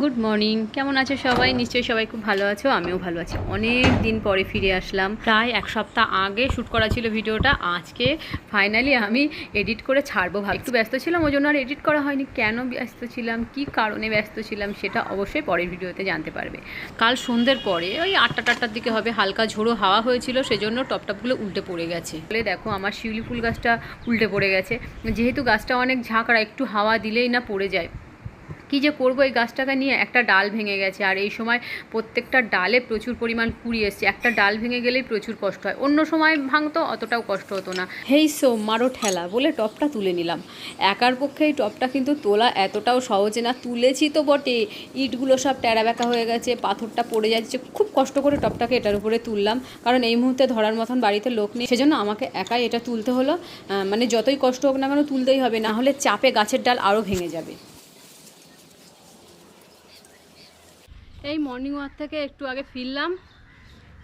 Good morning কেমন আছো সবাই? নিশ্চয়ই সবাই খুব ভালো আছো, আমিও ভালো আছি। অনেক দিন পরে ফিরে আসলাম। প্রায় এক সপ্তাহ আগে শ্যুট করা ছিল ভিডিওটা। আজকে ফাইনালি আমি এডিট করে ছাড়বো ভাব একটু ব্যস্ত ছিলাম, ওই জন্য আর এডিট করা হয়নি। কেন ব্যস্ত ছিলাম? কি কারণে ব্যস্ত ছিলাম? সেটা অবশ্যই পরের ভিডিওতে জানতে পারবে। কাল সন্ধ্যের পরে ওই আটটা টাটটার দিকে হবে, হালকা ঝোড়ো হাওয়া হয়েছিল, সেজন্য টপটপগুলো উল্টে পড়ে গেছে। বলে দেখো, আমার শিউলি ফুল গাছটা উল্টে পড়ে গেছে। যেহেতু গাছটা অনেক ঝাঁকড়া, একটু হাওয়া দিলেই না পড়ে যায়। কী যে করব? এই গাছটাকে নিয়ে একটা ডাল ভেঙে গেছে। আর এই সময় প্রত্যেকটা ডালে প্রচুর পরিমাণ কুড়ি এসছে। একটা ডাল ভেঙে গেলেই প্রচুর কষ্ট হয়। অন্য সময় ভাঙতো, অতটাও কষ্ট হতো না। হেই সো, মারো ঠেলা বলে টপটা তুলে নিলাম। একার পক্ষে এই টপটা কিন্তু তোলা এতটাও সহজে না। তুলেছি তো বটে। ইটগুলো সব ট্যাড়া ব্যাকা হয়ে গেছে, পাথরটা পড়ে যাচ্ছে। খুব কষ্ট করে টপটাকে এটার উপরে তুললাম। কারণ এই মুহূর্তে ধরার মতন বাড়িতে লোক নেই। সেজন্য আমাকে একাই এটা তুলতে হলো। মানে যতই কষ্ট হোক না কেন তুলতেই হবে। না হলে চাপে গাছের ডাল আরও ভেঙে যাবে। এই মর্নিং ওয়াক থেকে একটু আগে ফিরলাম।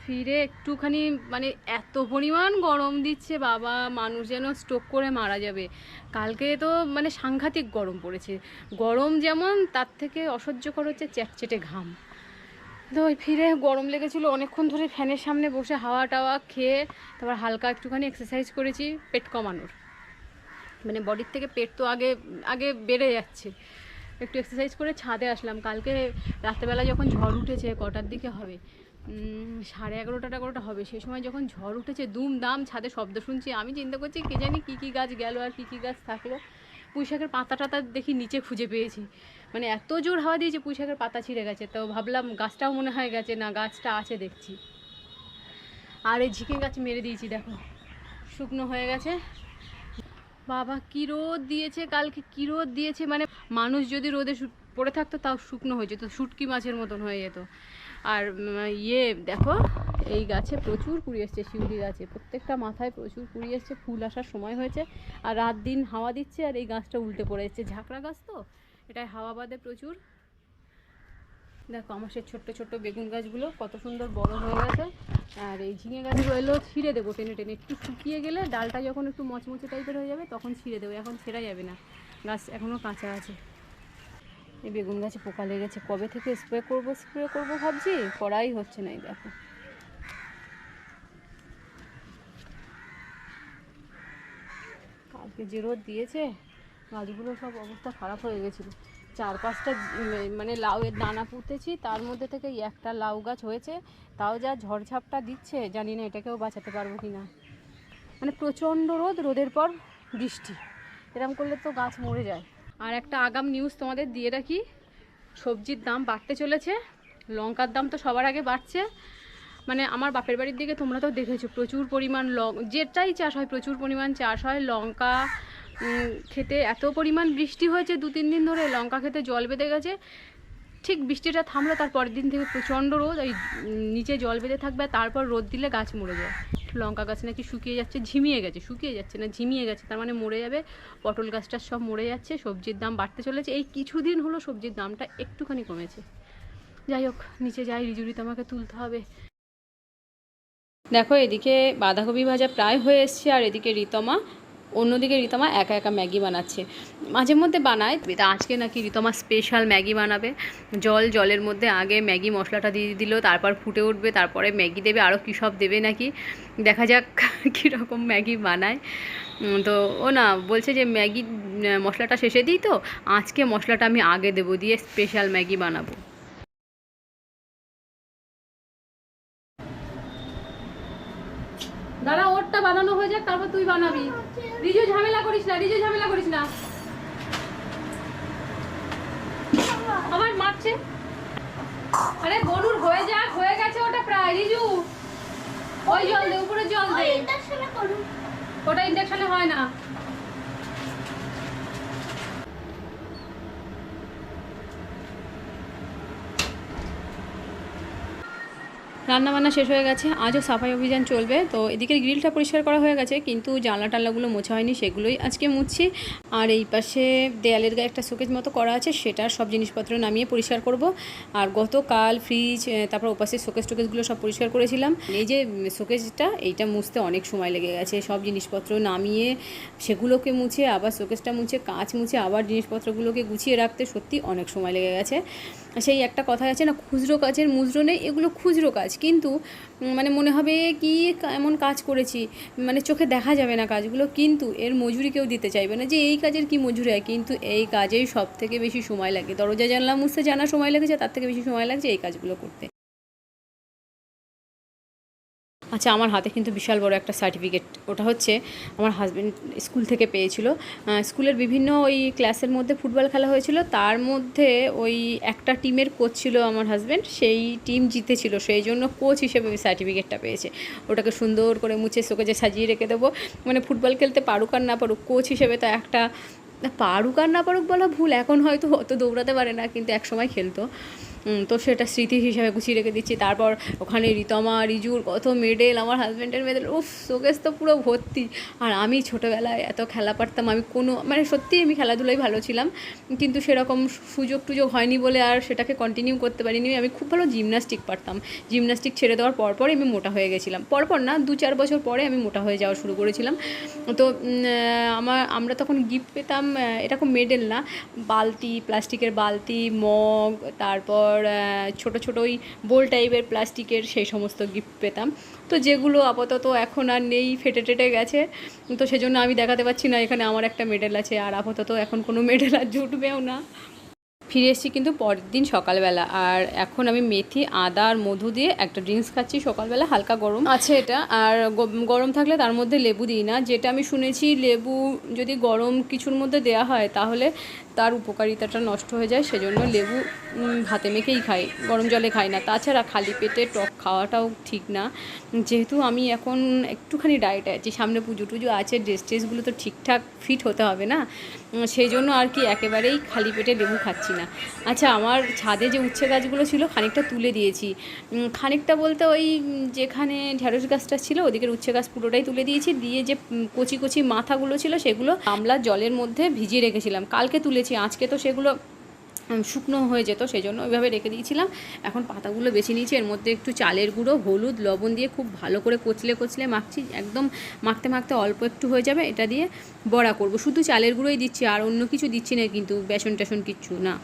ফিরে একটুখানি মানে এত পরিমাণ গরম দিচ্ছে, বাবা, মানুষ যেন স্ট্রোক করে মারা যাবে। কালকে তো মানে সাংঘাতিক গরম পড়েছে। গরম যেমন, তার থেকে অসহ্যকর হচ্ছে চ্যাটচেটে ঘাম। তো ওই ফিরে গরম লেগেছিলো, অনেকক্ষণ ধরে ফ্যানের সামনে বসে হাওয়া টাওয়া খেয়ে, তারপর হালকা একটুখানি এক্সারসাইজ করেছি, পেট কমানোর। মানে বডির থেকে পেট তো আগে আগে বেড়ে যাচ্ছে। একটু এক্সারসাইজ করে ছাদে আসলাম। কালকে রাত্রেবেলা যখন ঝড় উঠেছে, কটার দিকে হবে? সাড়ে এগারোটা এগারোটা হবে। সেই সময় যখন ঝড় উঠেছে দুম দাম ছাদে শব্দ শুনছি। আমি চিন্তা করছি, কে জানি কী কী গাছ গেল আর কী কী গাছ থাকল। পুঁইশাকের পাতা টাতা দেখি নিচে খুঁজে পেয়েছি। মানে এত জোর হাওয়া দিয়েছে, পুঁইশাকের পাতা ছিঁড়ে গেছে। তো ভাবলাম গাছটাও মনে হয় গেছে, না গাছটা আছে দেখছি। আর এই ঝিঙে গাছ মেরে দিয়েছি, দেখো। শুকনো হয়ে গেছে। বাবা, কি রোদ দিয়েছে, কালকে কি রোদ দিয়েছে? মানে মানুষ যদি রোদে পড়ে থাকতো, তাও শুকনো হয়ে যেত, শুটকি মাছের মতন হয়ে যেত। আর ইয়ে দেখো, এই গাছে প্রচুর কুড়ি এসছে, শিউলি গাছে। প্রত্যেকটা মাথায় প্রচুর কুড়ি এসছে, ফুল আসার সময় হয়েছে। আর রাত দিন হাওয়া দিচ্ছে, আর এই গাছটা উল্টে পড়ে যাচ্ছে। ঝাঁকড়া গাছ তো? এটাই হাওয়া বাদে প্রচুর। দেখো আমার সেই ছোট্ট ছোট্ট বেগুন গাছগুলো কত সুন্দর বড় হয়ে গেছে। আর এই ঝিঙে গাছগুলো এলো ছিঁড়ে দেবো টেনে টেনে। একটু শুকিয়ে গেলে ডালটা যখন একটু মচমচে টাইপের হয়ে যাবে তখন ছিঁড়ে দেবো, এখন ছেঁড়া যাবে না। গাছ এখনও কাঁচা আছে। এই বেগুন গাছে পোকা লেগেছে। কবে থেকে স্প্রে করব স্প্রে করব ভাবছি? করাই হচ্ছে না এই দেখো। কালকে যে রোদ দিয়েছে গাছগুলো সব অবস্থা খারাপ হয়ে গেছিল। চার পাঁচটা মানে লাউয়ের দানা পুঁতেছি, তার মধ্যে থেকে একটা লাউ গাছ হয়েছে, তাও যা ঝড়ঝাপটা দিচ্ছে, জানি না এটাকেও বাঁচাতে পারব কি না মানে প্রচণ্ড রোদ, রোদের পর বৃষ্টি। এরকম করলে তো গাছ মরে যায়। আর একটা আগাম নিউজ তোমাদের দিয়ে রাখি, সবজির দাম বাড়তে চলেছে, লঙ্কার দাম তো সবার আগে বাড়ছে। মানে আমার বাপের বাড়ির দিকে তোমরা তো দেখেছ, প্রচুর পরিমাণ লং, যেটাই চাষ হয় প্রচুর পরিমাণ চাষ হয়, লঙ্কা খেতে এত পরিমাণ বৃষ্টি হয়েছে, দু তিন দিন ধরে লঙ্কা খেতে জল বেঁধে গেছে। ঠিক বৃষ্টিটা থামলো তার পরের দিন থেকে প্রচণ্ড রোদ ওই নিচে জল বেঁধে থাকবে তারপর রোদ দিলে গাছ মরে যায়। লঙ্কা গাছ নাকি শুকিয়ে যাচ্ছে, ঝিমিয়ে গেছে, শুকিয়ে যাচ্ছে না, ঝিমিয়ে গেছে, তার মানে মরে যাবে। পটল গাছটা সব মরে যাচ্ছে, সবজির দাম বাড়তে চলেছে। এই কিছুদিন হলো সবজির দামটা একটুখানি কমেছে। যাই হোক, নিচে যাই, রিজুরিতে আমাকে তুলতে হবে। দেখো, এদিকে বাঁধাকপি ভাজা প্রায় হয়ে এসছে, আর এদিকে রিতমা অন্যদিকে রিতমা একা একা ম্যাগি বানাচ্ছে। মাঝে মধ্যে বানায় তা আজকে নাকি রিতমা স্পেশাল ম্যাগি বানাবে। জল, জলের মধ্যে আগে ম্যাগি মশলাটা দিয়ে দিল, তারপর ফুটে উঠবে, তারপরে ম্যাগি দেবে আরও কী সব দেবে নাকি? দেখা যাক কীরকম ম্যাগি বানায়। তো ও না, বলছে যে ম্যাগি মশলাটা শেষে দিই তো, আজকে মশলাটা আমি আগে দেবো, দিয়ে স্পেশাল ম্যাগি বানাবো। দাঁড়া ওরটা বানানো হয়ে যাক তারপর তুই বানাবি। রিজু ঝামেলা করিস না রিজু ঝামেলা করিস না। আমার মারছে। আরে গরুর হয়ে যাক হয়ে গেছে ওটা প্রায় রিজু। ওই জল দে উপরে জল দে। ওটা ইন্ডাকশনে হয় না। রান্না বান্না শেষ হয়ে গেছে, আজও সাফাই অভিযান চলবে। তো এদিকে গ্রিলটা পরিষ্কার করা হয়ে গেছে, কিন্তু জানলা টানলাগুলো মোছা হয়নি, সেগুলোই আজকে মুছছি। আর এই পাশে দেয়ালের গায়ে একটা শোকেজ মতো করা আছে সেটার সব জিনিসপত্র নামিয়ে পরিষ্কার করব। আর গতকাল ফ্রিজ তারপর ওপাশে শোকেজ টোকেজগুলো সব পরিষ্কার করেছিলাম। এই যে শোকেজটা, এইটা মুছতে অনেক সময় লেগে গেছে। সব জিনিসপত্র নামিয়ে সেগুলোকে মুছে, আবার শোকেজটা মুছে, কাঁচ মুছে, আবার জিনিসপত্রগুলোকে গুছিয়ে রাখতে সত্যি অনেক সময় লেগে গেছে। সেই একটা কথা আছে না, খুচরো কাজের মুজরো নেই এগুলো খুচরো কাজ। কিন্তু মানে মনে হবে কি এমন কাজ করেছি মানে চোখে দেখা যাবে না কাজগুলো, কিন্তু এর মজুরি কেউ দিতে চাইবে না যে এই কাজের কি মজুরি হয়। কিন্তু এই কাজেই সব থেকে বেশি সময় লাগে। দরজা, জানলা মুছতে জানা সময় লেগেছে, তার থেকে বেশি সময় লাগছে এই কাজগুলো করতে। আচ্ছা আমার হাতে কিন্তু বিশাল বড় একটা সার্টিফিকেট ওটা হচ্ছে আমার হাজব্যান্ড স্কুল থেকে পেয়েছিল। স্কুলের বিভিন্ন ওই ক্লাসের মধ্যে ফুটবল খেলা হয়েছিল। তার মধ্যে ওই একটা টিমের কোচ ছিল আমার হাজব্যান্ড সেই টিম জিতেছিল। সেই জন্য কোচ হিসেবে ওই সার্টিফিকেটটা পেয়েছে। ওটাকে সুন্দর করে মুছে শোকেজে সাজিয়ে রেখে দেবো। মানে ফুটবল খেলতে পারুক আর না পারুক কোচ হিসেবে তো একটা পারুক আর না পারুক বলা ভুল। এখন হয়তো অত দৌড়াতে পারে না, কিন্তু এক সময় খেলতো। তো সেটা স্মৃতি হিসাবে গুছিয়ে রেখে দিচ্ছি। তারপর ওখানে রিতমা, রিজুর কত মেডেল, আমার হাজব্যান্ডের মেডেল, উফ শোকেস তো পুরো ভর্তি। আর আমি ছোটোবেলায় এত খেলা পারতাম, আমি কোনো মানে সত্যিই আমি খেলাধুলায় ভালো ছিলাম, কিন্তু সেরকম সুযোগ টুযোগ হয়নি বলে আর সেটাকে কন্টিনিউ করতে পারিনি। আমি খুব ভালো জিমনাস্টিক পারতাম। জিমনাস্টিক ছেড়ে দেওয়ার পরপরই আমি মোটা হয়ে গেছিলাম। পরপর না, দু চার বছর পরে আমি মোটা হয়ে যাওয়া শুরু করেছিলাম। তো আমার, আমরা তখন গিফট পেতাম এরকম মেডেল না, বালতি প্লাস্টিকের বালতি, মগ, তারপর আহ, ছোট ছোট ওই বোল টাইপের প্লাস্টিকের সেই সমস্ত গিফট পেতাম। তো যেগুলো আপাতত এখন আর নেই ফেটে টেটে গেছে। তো সেজন্য আমি দেখাতে পারছি না এখানে আমার একটা মেডেল আছে। আর আপাতত এখন কোনো মেডেল আর জুটবেও না। ফিরে এসেছি কিন্তু পরের দিন সকালবেলা। আর এখন আমি মেথি আদা আর মধু দিয়ে একটা ড্রিঙ্কস খাচ্ছি সকালবেলা হালকা গরম। আছে এটা। আর গরম থাকলে তার মধ্যে লেবু দিই না। যেটা আমি শুনেছি লেবু যদি গরম কিছুর মধ্যে দেয়া হয় তাহলে তার উপকারিতাটা নষ্ট হয়ে যায়, সেজন্য লেবু ভাতে মেখেই খাই, গরম জলে খাই না। তাছাড়া খালি পেটে টক খাওয়াটাও ঠিক না। যেহেতু আমি এখন একটুখানি ডায়েটে আছি, সামনে পুজো টুজো আছে ড্রেস ট্রেসগুলো তো ঠিকঠাক ফিট হতে হবে না। সেই জন্য আর কি একেবারেই খালি পেটে লেবু খাচ্ছি না। আচ্ছা আমার ছাদে যে উচ্ছে গাছগুলো ছিল, খানিকটা তুলে দিয়েছি। খানিকটা বলতে ওই যেখানে ঢ্যাঁড়স গাছটা ছিল, ওদিকের উচ্ছে গাছ পুরোটাই তুলে দিয়েছি। দিয়ে যে কচি কচি মাথাগুলো ছিল, সেগুলো গামলার জলের মধ্যে ভিজিয়ে রেখেছিলাম। কালকে তুলেছি। আজকে তো সেগুলো শুকনো হয়ে যেত সেই জন্য ওইভাবে রেখে দিয়েছিলাম। এখন পাতাগুলো বেছে নিয়েছি। এর মধ্যে একটু চালের গুঁড়ো, হলুদ, লবণ দিয়ে খুব ভালো করে কচলে কচলে মাখছি। একদম মাখতে মাখতে অল্প একটু হয়ে যাবে এটা দিয়ে। বড়া করব। শুধু চালের গুঁড়োই দিচ্ছি, আর অন্য কিছু দিচ্ছি না কিন্তু, বেসন টেসন কিচ্ছু, না।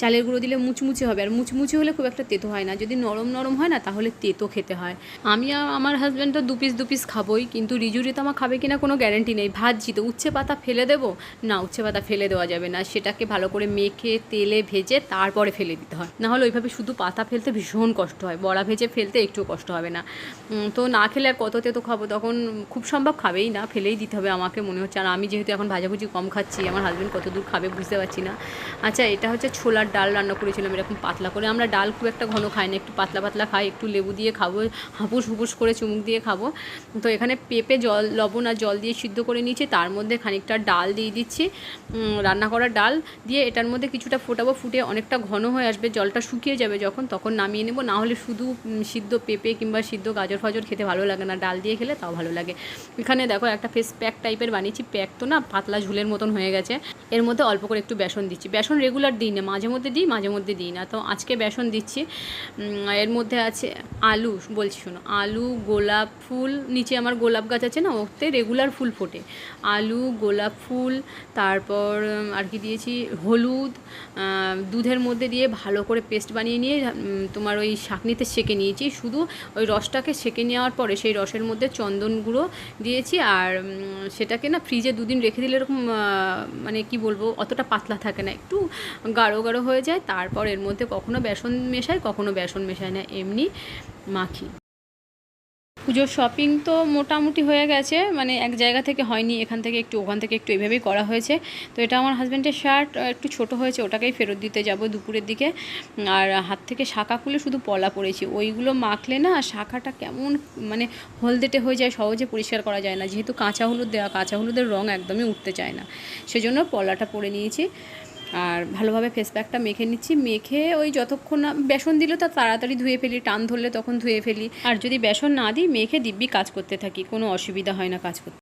চালের গুঁড়ো দিলে মুচমুচে হবে, আর মুচমুচে হলে খুব একটা তেতো হয় না। যদি নরম নরম হয় না, তাহলে তেতো খেতে হয়। আমি আর আমার হাজব্যান্ড তো দু পিস দু পিস খাবোই, কিন্তু রিজুরি তো আমার খাবে কিনা কোনো গ্যারেন্টি নেই। ভাজছি তো উচ্ছে পাতা ফেলে দেবো? না, উচ্ছে পাতা ফেলে দেওয়া যাবে না। সেটাকে ভালো করে মেখে, তেলে ভেজে তারপরে ফেলে দিতে হয়। নাহলে ওইভাবে শুধু পাতা ফেলতে ভীষণ কষ্ট হয়। বড়া ভেজে ফেলতে একটু কষ্ট হবে না। তো না খেলে আর কত তেতো খাব? তখন খুব সম্ভব খাবেই না, ফেলেই দিতে হবে আমাকে, মনে হচ্ছে। আর আমি যেহেতু এখন ভাজাভুজি কম খাচ্ছি, আমার হাজব্যান্ড কত দূর খাবে বুঝতে পারছি না। আচ্ছা এটা হচ্ছে ছোলার ডাল রান্না করেছিলাম, এরকম পাতলা করে। আমরা ডাল খুব একটা ঘন খাই না, একটু পাতলা পাতলা খাই, একটু লেবু দিয়ে খাব, হাপুস হুপুস করে চুমুক দিয়ে খাব। তো এখানে পেঁপে, জল, লবণ আর জল দিয়ে সিদ্ধ করে নিয়েছি, তার মধ্যে খানিকটা ডাল দিয়ে দিচ্ছি রান্না করা ডাল দিয়ে এটার মধ্যে কিছুটা ফোটাবো, ফুটে অনেকটা ঘন হয়ে আসবে, জলটা শুকিয়ে যাবে যখন, তখন নামিয়ে নেব। না হলে শুধু সিদ্ধ পেঁপে কিংবা সিদ্ধ গাজর, ফাজর খেতে ভালো লাগে না, ডাল দিয়ে খেলে তাও ভালো লাগে। এখানে দেখো একটা ফেস প্যাক টাইপের বানিয়েছি প্যাক তো না পাতলা ঝুলের মতন হয়ে গেছে। এর মধ্যে অল্প করে একটু বেসন দিচ্ছি। বেসন রেগুলার দিই না, মাঝে মধ্যে দিই, মাঝে মধ্যে দিই না। তো আজকে বেসন দিচ্ছি। এর মধ্যে আছে আলু, বলছি শোনো, আলু, গোলাপ ফুল, নিচে আমার গোলাপ গাছ আছে না, ওতে রেগুলার ফুল ফোটে। আলু, গোলাপ ফুল, তারপর আর কি দিয়েছি, হলুদ দুধের মধ্যে দিয়ে ভালো করে পেস্ট বানিয়ে নিয়ে তোমার ওই শাকনিতে সেকে নিয়েছি। শুধু ওই রসটাকে সেকে নেওয়ার পরে সেই রসের মধ্যে চন্দন গুঁড়ো দিয়েছি আর সেটাকে না ফ্রিজে দুদিন রেখে দিলে এরকম মানে কি বলব, অতটা পাতলা থাকে না। একটু গাঢ় গাঢ় হয়ে যায়, তারপর এর মধ্যে কখনো বেসন মেশাই, কখনো বেসন মেশাই না, এমনি মাখি। পুজোর শপিং তো মোটামুটি হয়ে গেছে মানে এক জায়গা থেকে হয়নি, এখান থেকে একটু, ওখান থেকে একটু এভাবেই করা হয়েছে। তো এটা আমার হাজব্যান্ডের শার্ট একটু ছোট হয়েছে, ওটাকেই ফেরত দিতে যাব দুপুরের দিকে। আর হাত থেকে শাখা খুলে শুধু পলা পড়েছি। ওইগুলো মাখলে না শাখাটা কেমন মানে হলদেটে হয়ে যায়, সহজে পরিষ্কার করা যায় না। যেহেতু কাঁচা হলুদ দেওয়া কাঁচা হলুদের রঙ একদমই উঠতে চায় না। সেজন্য পলাটা পরে নিয়েছি। আর ভালোভাবে ফেস প্যাকটা মেখে নিচ্ছি। মেখে ওই যতক্ষণ না বেসন দিলে তা তাড়াতাড়ি ধুয়ে ফেলি, টান ধরলে তখন ধুয়ে ফেলি। আর যদি বেসন না দিই, মেখে দিব্যি কাজ করতে থাকি, কোনো অসুবিধা হয় না কাজ করতে।